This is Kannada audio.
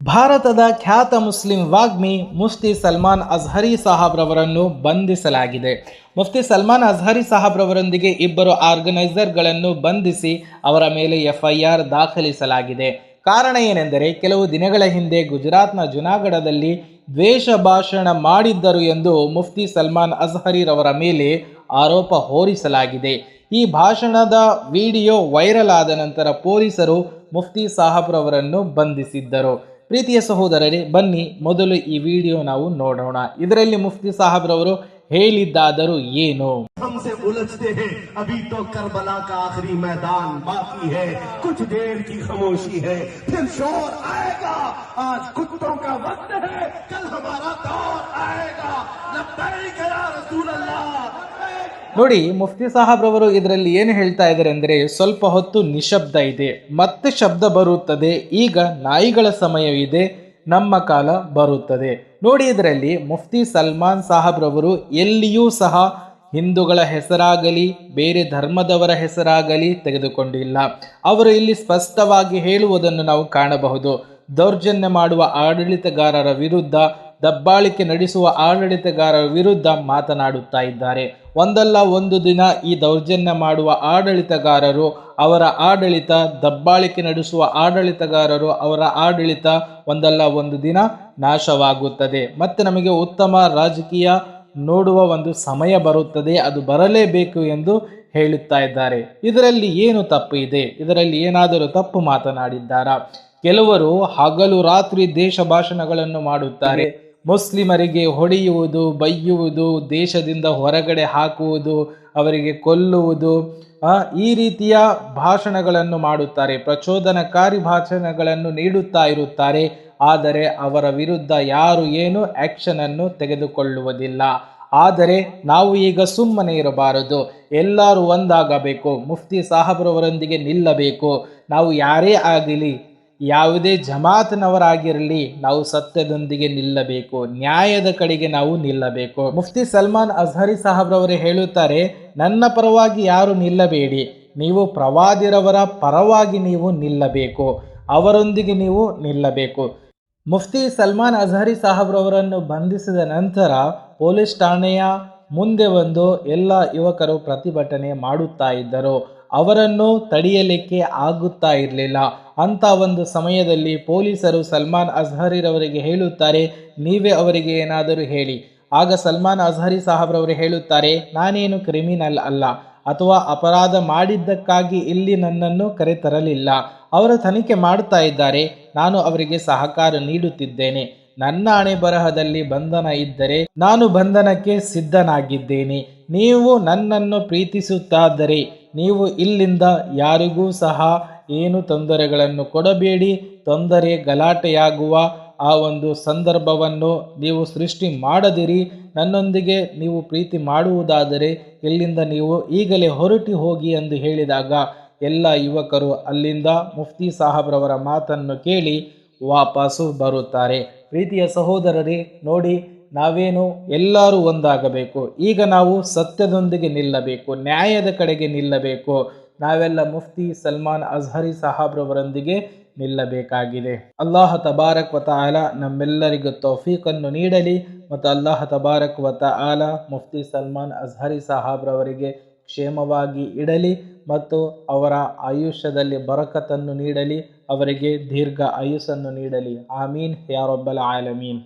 ಭಾರತದ ಖ್ಯಾತ ಮುಸ್ಲಿಂ ವಾಗ್ಮಿ ಮುಫ್ತಿ ಸಲ್ಮಾನ್ ಅಜ್ಹರಿ ಸಾಹಬ್ರವರನ್ನು ಬಂಧಿಸಲಾಗಿದೆ. ಮುಫ್ತಿ ಸಲ್ಮಾನ್ ಅಜ್ಹರಿ ಸಾಹಬ್ರವರೊಂದಿಗೆ ಇಬ್ಬರು ಆರ್ಗನೈಸರ್ಗಳನ್ನು ಬಂಧಿಸಿ ಅವರ ಮೇಲೆ ಎಫ್ಐಆರ್ ದಾಖಲಿಸಲಾಗಿದೆ. ಕಾರಣ ಏನೆಂದರೆ ಕೆಲವು ದಿನಗಳ ಹಿಂದೆ ಗುಜರಾತ್ನ ಜುನಾಗಢದಲ್ಲಿ ದ್ವೇಷ ಭಾಷಣ ಮಾಡಿದ್ದರು ಎಂದು ಮುಫ್ತಿ ಸಲ್ಮಾನ್ ಅಜ್ಹರಿರವರ ಮೇಲೆ ಆರೋಪ ಹೊರಿಸಲಾಗಿದೆ. ಈ ಭಾಷಣದ ವಿಡಿಯೋ ವೈರಲ್ ಆದ ನಂತರ ಪೊಲೀಸರು ಮುಫ್ತಿ ಸಾಹಬ್ರವರನ್ನು ಬಂಧಿಸಿದ್ದರು. ಪ್ರೀತಿಯ ಸಹೋದರರೇ ಬನ್ನಿ ಮೊದಲು ಈ ವಿಡಿಯೋ ನಾವು ನೋಡೋಣ ಇದರಲ್ಲಿ ಮುಫ್ತಿ ಸಾಹಬ್ರವರು ಹೇಳಿದ್ದಾದರೂ ಏನು हमसे उलझते हैं अभी तो करबला का आखिरी मैदान बाकी है कुछ देर की खामोशी है फिर शोर आएगा आज कुत्तों का वक्त है ನೋಡಿ, ಮುಫ್ತಿ ಸಾಹಬ್ರವರು ಇದರಲ್ಲಿ ಏನು ಹೇಳ್ತಾ ಇದ್ದಾರೆ ಅಂದರೆ, ಸ್ವಲ್ಪ ಹೊತ್ತು ನಿಶಬ್ದ ಇದೆ, ಮತ್ತೆ ಶಬ್ದ ಬರುತ್ತದೆ, ಈಗ ನಾಯಿಗಳ ಸಮಯವಿದೆ ನಮ್ಮ ಕಾಲ ಬರುತ್ತದೆ. ನೋಡಿ, ಇದರಲ್ಲಿ ಮುಫ್ತಿ ಸಲ್ಮಾನ್ ಸಾಹಬ್ರವರು ಎಲ್ಲಿಯೂ ಸಹ ಹಿಂದೂಗಳ ಹೆಸರಾಗಲಿ, ಬೇರೆ ಧರ್ಮದವರ ಹೆಸರಾಗಲಿ ತೆಗೆದುಕೊಂಡಿಲ್ಲ. ಅವರು ಇಲ್ಲಿ ಸ್ಪಷ್ಟವಾಗಿ ಹೇಳುವುದನ್ನು ನಾವು ಕಾಣಬಹುದು. ದೌರ್ಜನ್ಯ ಮಾಡುವ ಆಡಳಿತಗಾರರ ವಿರುದ್ಧ ದಬ್ಬಾಳಿಕೆ ನಡೆಸುವ ಆಡಳಿತಗಾರರ ವಿರುದ್ಧ ಮಾತನಾಡುತ್ತಾ ಇದ್ದಾರೆ. ಒಂದಲ್ಲ ಒಂದು ದಿನ ಈ ದೌರ್ಜನ್ಯ ಮಾಡುವ ಆಡಳಿತಗಾರರು, ಅವರ ಆಡಳಿತ, ದಬ್ಬಾಳಿಕೆ ನಡೆಸುವ ಆಡಳಿತಗಾರರು, ಅವರ ಆಡಳಿತ ಒಂದಲ್ಲ ಒಂದು ದಿನ ನಾಶವಾಗುತ್ತದೆ. ಮತ್ತು ನಮಗೆ ಉತ್ತಮ ರಾಜಕೀಯ ನೋಡುವ ಒಂದು ಸಮಯ ಬರುತ್ತದೆ. ಅದು ಬರಲೇಬೇಕು ಎಂದು ಹೇಳುತ್ತಾ ಇದ್ದಾರೆ. ಇದರಲ್ಲಿ ಏನು ತಪ್ಪು ಇದೆ? ಇದರಲ್ಲಿ ಏನಾದರೂ ತಪ್ಪು ಮಾತನಾಡಿದ್ದಾರಾ? ಕೆಲವರು ಹಗಲು ರಾತ್ರಿ ದೇಶ ಭಾಷಣಗಳನ್ನು ಮಾಡುತ್ತಾರೆ. ಮುಸ್ಲಿಮರಿಗೆ ಹೊಡೆಯುವುದು ಬೈಯುವುದು ದೇಶದಿಂದ ಹೊರಗಡೆ ಹಾಕುವುದು, ಅವರಿಗೆ ಕೊಲ್ಲುವುದು ಈ ರೀತಿಯ ಭಾಷಣಗಳನ್ನು ಮಾಡುತ್ತಾರೆ, ಪ್ರಚೋದನಕಾರಿ ಭಾಷಣಗಳನ್ನು ನೀಡುತ್ತಾ ಇರುತ್ತಾರೆ, ಆದರೆ ಅವರ ವಿರುದ್ಧ ಯಾರು ಏನು ಆಕ್ಷನ್ ಅನ್ನು ತೆಗೆದುಕೊಳ್ಳುವುದಿಲ್ಲ. ಆದರೆ ನಾವು ಈಗ ಸುಮ್ಮನೆ ಇರಬಾರದು, ಎಲ್ಲರೂ ಒಂದಾಗಬೇಕು, ಮುಫ್ತಿ ಸಾಹಬ್ರವರೊಂದಿಗೆ ನಿಲ್ಲಬೇಕು, ನಾವು ಯಾರೇ ಆಗಲಿ ಯಾವುದೇ ಜಮಾತ್ನವರಾಗಿರಲಿ ನಾವು ಸತ್ಯದೊಂದಿಗೆ ನಿಲ್ಲಬೇಕು, ನ್ಯಾಯದ ಕಡೆಗೆ ನಾವು ನಿಲ್ಲಬೇಕು. ಮುಫ್ತಿ ಸಲ್ಮಾನ್ ಅಜ್ಹರಿ ಸಾಹಬ್ರವರು ಹೇಳುತ್ತಾರೆ, ನನ್ನ ಪರವಾಗಿ ಯಾರು ನಿಲ್ಲಬೇಡಿ, ನೀವು ಪ್ರವಾದಿರವರ ಪರವಾಗಿ ನೀವು ನಿಲ್ಲಬೇಕು, ಅವರೊಂದಿಗೆ ನೀವು ನಿಲ್ಲಬೇಕು. ಮುಫ್ತಿ ಸಲ್ಮಾನ್ ಅಜ್ಹರಿ ಸಾಹಬ್ರವರನ್ನು ಬಂಧಿಸಿದ ನಂತರ ಪೊಲೀಸ್ ಠಾಣೆಯ ಮುಂದೆ ಬಂದು ಎಲ್ಲ ಯುವಕರು ಪ್ರತಿಭಟನೆ ಮಾಡುತ್ತಾ ಇದ್ದರು. ಅವರನ್ನು ತಡೆಯಲಿಕ್ಕೆ ಆಗುತ್ತಾ ಇರಲಿಲ್ಲ. ಅಂತ ಒಂದು ಸಮಯದಲ್ಲಿ ಪೊಲೀಸರು ಸಲ್ಮಾನ್ ಅಜ್ಹರಿರವರಿಗೆ ಹೇಳುತ್ತಾರೆ, ನೀವೇ ಅವರಿಗೆ ಏನಾದರೂ ಹೇಳಿ. ಆಗ ಸಲ್ಮಾನ್ ಅಜ್ಹರಿ ಸಾಹಬ್ರವರು ಹೇಳುತ್ತಾರೆ, ನಾನೇನು ಕ್ರಿಮಿನಲ್ ಅಲ್ಲ ಅಥವಾ ಅಪರಾಧ ಮಾಡಿದ್ದಕ್ಕಾಗಿ ಇಲ್ಲಿ ನನ್ನನ್ನು ಕರೆತರಲಿಲ್ಲ. ಅವರ ತನಿಖೆ ಮಾಡುತ್ತಾ ಇದ್ದಾರೆ, ನಾನು ಅವರಿಗೆ ಸಹಕಾರ ನೀಡುತ್ತಿದ್ದೇನೆ. ನನ್ನ ಹಣೆ ಬರಹದಲ್ಲಿ ಬಂಧನ ಇದ್ದರೆ ನಾನು ಬಂಧನಕ್ಕೆ ಸಿದ್ಧನಾಗಿದ್ದೇನೆ. ನೀವು ನನ್ನನ್ನು ಪ್ರೀತಿಸುತ್ತಾದರೆ ನೀವು ಇಲ್ಲಿಂದ ಯಾರಿಗೂ ಸಹ ಏನು ತೊಂದರೆಗಳನ್ನು ಕೊಡಬೇಡಿ. ತೊಂದರೆ ಗಲಾಟೆಯಾಗುವ ಆ ಒಂದು ಸಂದರ್ಭವನ್ನು ನೀವು ಸೃಷ್ಟಿ ಮಾಡದಿರಿ. ನನ್ನೊಂದಿಗೆ ನೀವು ಪ್ರೀತಿ ಮಾಡುವುದಾದರೆ ಇಲ್ಲಿಂದ ನೀವು ಈಗಲೇ ಹೊರಟಿ ಹೋಗಿ ಎಂದು ಹೇಳಿದಾಗ ಎಲ್ಲ ಯುವಕರು ಅಲ್ಲಿಂದ ಮುಫ್ತಿ ಸಾಹಬ್ರವರ ಮಾತನ್ನು ಕೇಳಿ ವಾಪಸ್ಸು ಬರುತ್ತಾರೆ. ಪ್ರೀತಿಯ ಸಹೋದರರೇ, ನೋಡಿ ನಾವೇನು ಎಲ್ಲರೂ ಒಂದಾಗಬೇಕು. ಈಗ ನಾವು ಸತ್ಯದೊಂದಿಗೆ ನಿಲ್ಲಬೇಕು. ನ್ಯಾಯದ ಕಡೆಗೆ ನಿಲ್ಲಬೇಕು. ನಾವೆಲ್ಲ ಮುಫ್ತಿ ಸಲ್ಮಾನ್ ಅಜ್ಹರಿ ಸಾಹಬ್ರವರೊಂದಿಗೆ ನಿಲ್ಲಬೇಕಾಗಿದೆ. ಅಲ್ಲಾಹ ತಬಾರಕ್ ವತ ಆಲ ನಮ್ಮೆಲ್ಲರಿಗೂ ತೌಫೀಕನ್ನು ನೀಡಲಿ ಮತ್ತು ಅಲ್ಲಾಹ ತಬಾರಕ್ ವತ ಆಲ ಮುಫ್ತಿ ಸಲ್ಮಾನ್ ಅಜ್ಹರಿ ಸಾಹಬ್ರವರಿಗೆ ಕ್ಷೇಮವಾಗಿ ಇಡಲಿ ಮತ್ತು ಅವರ ಆಯುಷ್ಯದಲ್ಲಿ ಬರಕತನ್ನು ನೀಡಲಿ, ಅವರಿಗೆ ದೀರ್ಘ ಆಯುಸ್ಸನ್ನು ನೀಡಲಿ. ಆಮೀನ್. ಯಾರೊಬ್ಬಲ ಆಲಮೀನ್.